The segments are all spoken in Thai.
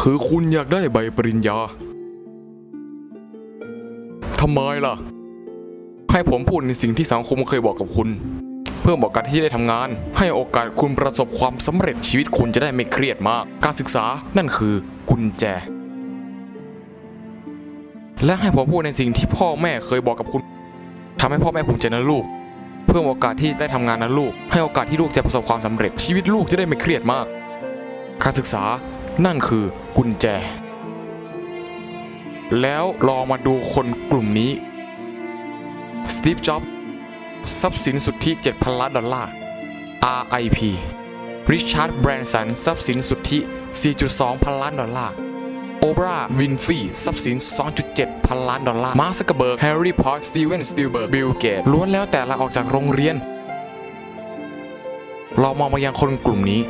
คือคุณอยากได้ใบปริญญาทำไมล่ะ ให้ผมพูดในสิ่งที่สังคมเคยบอกกับคุณ เพิ่มโอกาสที่จะได้ทำงาน ให้โอกาสคุณประสบความสำเร็จชีวิตคุณจะได้ไม่เครียดมาก การศึกษานั่นคือกุญแจ และให้ผมพูดในสิ่งที่พ่อแม่เคยบอกกับคุณทำให้พ่อแม่ภูมิใจนะลูกเพิ่มโอกาสที่จะได้ทำงานนะลูก ให้โอกาสที่ลูกจะประสบความสำเร็จชีวิตลูกจะได้ไม่เครียดมาก การศึกษา นั่นคือกุญแจ แล้วลองมาดูคนกลุ่มนี้ สตีฟ จ็อบส์ ทรัพย์สินสุทธิ7,000 ล้านดอลลาร์ RIP ริชาร์ด แบรนสัน ทรัพย์สินสุทธิ 4.2 พันล้านดอลลาร์ โอบราวินฟรีทรัพย์สิน 2.7 พันล้านดอลลาร์ มาร์คซักเกอร์เบิร์ก แฮร์รี่ พอตสตีเวน สติลเบิร์ก บิลเกต ล้วนแล้วแต่ลาออกจากโรงเรียน เรามองมายังคนกลุ่มนี้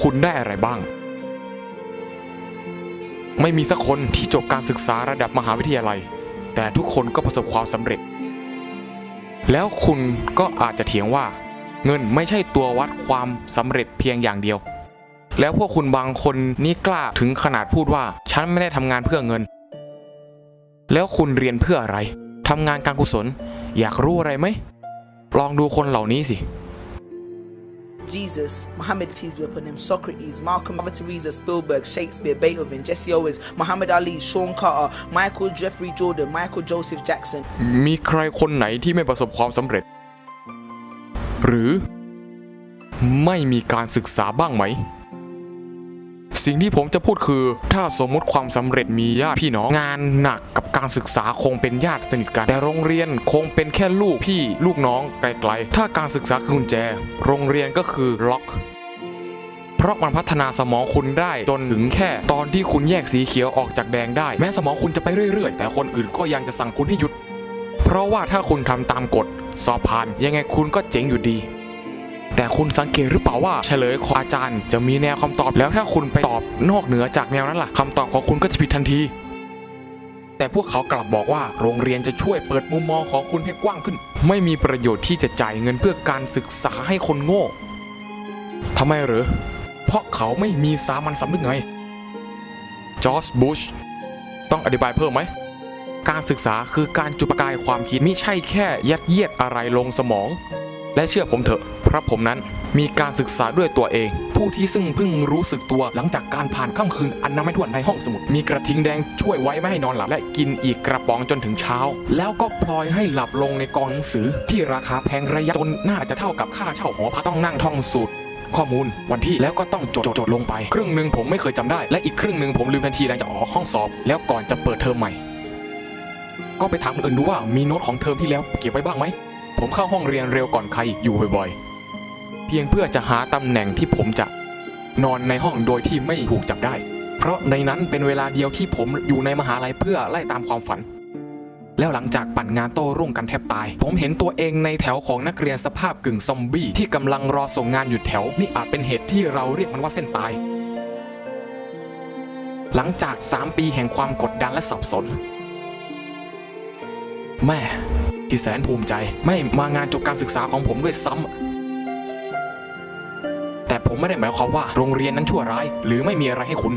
คุณได้อะไรบ้าง ไม่มีสักคนที่จบการศึกษาระดับมหาวิทยาลัย แต่ทุกคนก็ประสบความสำเร็จ แล้วคุณก็อาจจะเถียงว่า เงินไม่ใช่ตัววัดความสำเร็จเพียงอย่างเดียว แล้วพวกคุณบางคนนี่กล้าถึงขนาดพูดว่า ฉันไม่ได้ทำงานเพื่อเงิน แล้วคุณเรียนเพื่ออะไรทำงานการกุศล อยากรู้อะไรไหมลองดูคนเหล่านี้สิ Jesus, Muhammad, peace be upon him, Socrates, Malcolm, Mother Teresa, Spielberg, Shakespeare, Beethoven, Jesse Owens, Muhammad Ali, Sean Carter, Michael Jeffrey Jordan, Michael Joseph Jackson. มีใครคนไหนที่ไม่ประสบความสำเร็จ หรือ ไม่มีการศึกษาบ้างไหม สิ่งที่ผมจะพูดคือ ถ้าสมมุติความสำเร็จมีญาติพี่น้องงานหนักกับการศึกษาคงเป็นญาติสนิทกัน แต่โรงเรียนคงเป็นแค่ลูกพี่ลูกน้องไกลๆ ถ้าการศึกษาคือกุญแจ โรงเรียนก็คือล็อกเพราะมันพัฒนาสมองคุณได้จนถึงแค่ ตอนที่คุณแยกสีเขียวออกจากแดงได้ แม้สมองคุณจะไปเรื่อยๆ แต่คนอื่นก็ยังจะสั่งคุณให้หยุด เพราะว่าถ้าคุณทำตามกฎ สอบผ่านยังไงคุณก็เจ๋งอยู่ดี แต่คุณสังเกตหรือเปล่าว่าเฉลยของอาจารย์ จะมีแนวคำตอบแล้วถ้าคุณไปตอบนอกเหนือจากแนวนั้นล่ะคำตอบของคุณก็จะผิดทันที แต่พวกเขากลับบอกว่าโรงเรียนจะช่วยเปิดมุมมองของคุณให้กว้างขึ้น ไม่มีประโยชน์ที่จะจ่ายเงินเพื่อการศึกษาให้คนโง่ทำไมเหรอเพราะเขาไม่มีสามัญสำนึกไงจอร์จบุชต้องอธิบายเพิ่มไหมการศึกษาคือการจุดประกายความคิดไม่ใช่แค่ยัดเยียดอะไรลงสมอง และเชื่อผมเถอะเพราะผมนั้นมีการศึกษาด้วยตัวเอง ผู้ที่ซึ่งเพิ่งรู้สึกตัวหลังจากการผ่านค่ำคืนอันน้ำไม่ถ้วนในห้องสมุด มีกระทิงแดงช่วยไว้ไม่ให้นอนหลับและกินอีกกระป๋องจนถึงเช้า แล้วก็พลอยให้หลับลงในกองหนังสือที่ราคาแพงระยะจนน่าจะเท่ากับค่าเช่าหอพักต้องนั่งท่องสูตรข้อมูลวันที่แล้วก็ต้องจดจดๆลงไป ครึ่งหนึ่งผมไม่เคยจำได้ และอีกครึ่งหนึ่งผมลืมทันทีหลังจากออกห้องสอบ แล้วก่อนจะเปิดเทอมใหม่ ก็ไปถามคนอื่นดูว่ามีโน้ตของเทอมที่แล้วเก็บไว้บ้างไหม ผมเข้าห้องเรียนเร็วก่อนใครอยู่บ่อยๆ เพียงเพื่อจะหาตำแหน่งที่ผมจะนอนในห้องโดยที่ไม่ถูกจับได้ เพราะในนั้นเป็นเวลาเดียวที่ผมอยู่ในมหาลัยเพื่อไล่ตามความฝัน แล้วหลังจากปั่นงานโต้รุ่งกันแทบตาย ผมเห็นตัวเองในแถวของนักเรียนสภาพกึ่งซอมบี้ที่กำลังรอส่งงานอยู่แถว นี่อาจเป็นเหตุที่เราเรียกมันว่าเส้นตาย หลังจาก 3 ปีแห่งความกดดันและสับสน แม่ ที่แสนภูมิใจ ไม่มางานจบการศึกษาของผมด้วยซ้ำแต่ผมไม่ได้หมายความว่าโรงเรียนนั้นชั่วร้าย หรือไม่มีอะไรให้คุณ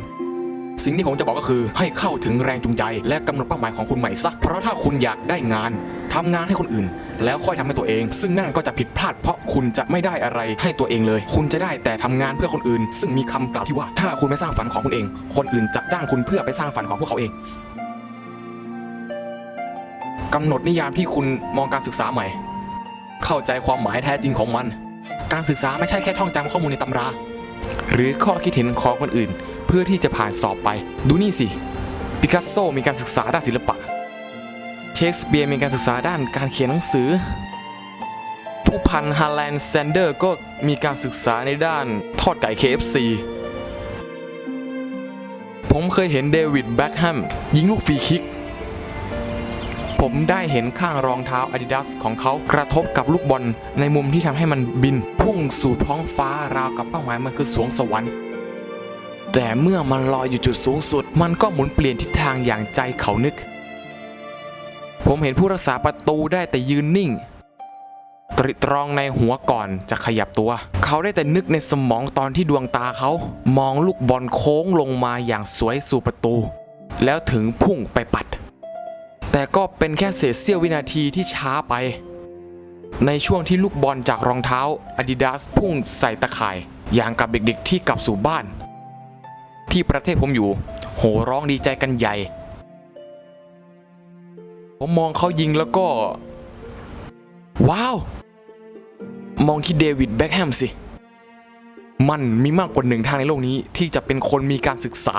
สิ่งที่ผมจะบอกก็คือให้เข้าถึงแรงจูงใจ และกำหนดเป้าหมายของคุณใหม่ซะเพราะถ้าคุณอยากได้งานทำงานให้คนอื่น แล้วค่อยทำให้ตัวเอง ซึ่งนั่นก็จะผิดพลาดเพราะคุณจะไม่ได้อะไรให้ตัวเองเลย คุณจะได้แต่ทำงานเพื่อคนอื่น ซึ่งมีคำกล่าวที่ว่า ถ้าคุณไม่สร้างฝันของคุณเอง คนอื่นจะจ้างคุณเพื่อไปสร้างฝันของพวกเขาเอง กำหนดนิยามที่คุณมองการศึกษาใหม่ เข้าใจความหมายแท้จริงของมัน การศึกษาไม่ใช่แค่ท่องจำข้อมูลในตำรา หรือข้อคิดเห็นของคนอื่น เพื่อที่จะผ่านสอบไป ดูนี่สิ ปิกัสโซมีการศึกษาด้านศิลปะ เชคสเปียร์มีการศึกษาด้านการเขียนหนังสือ ผู้พันฮาแลนด์แซนเดอร์ก็มีการศึกษาในด้านทอดไก่ KFC ผมเคยเห็นเดวิดแบ็คแฮมยิงลูกฟรีคิก ผมได้เห็นข้างรองเท้า Adidas ของเขากระทบกับลูกบอลในมุมที่ทำให้มันบิน พุ่งสู่ท้องฟ้าราวกับเป้าหมายมันคือสวงสวรรค์ แต่เมื่อมันลอยอยู่จุดสูงสุด มันก็หมุนเปลี่ยนทิศทางอย่างใจเขานึก ผมเห็นผู้รักษาประตูได้แต่ยืนนิ่ง ตริตรองในหัวก่อนจะขยับตัว เขาได้แต่นึกในสมองตอนที่ดวงตาเขา มองลูกบอลโค้งลงมาอย่างสวยสู่ประตู แล้วถึงพุ่งไปปัด แต่ก็เป็นแค่เศษเสี้ยววินาทีที่ช้าไป ในช่วงที่ลูกบอลจากรองเท้า Adidas พุ่งใส่ตะข่าย อย่างกับเด็กๆที่กลับสู่บ้าน ที่ประเทศผมอยู่ โห่ร้องดีใจกันใหญ่ ผมมองเขายิงแล้วก็ ว้าว มองที่เดวิดแบ็คแฮมสิ มันมีมากกว่าหนึ่งทางในโลกนี้ที่จะเป็นคนมีการศึกษา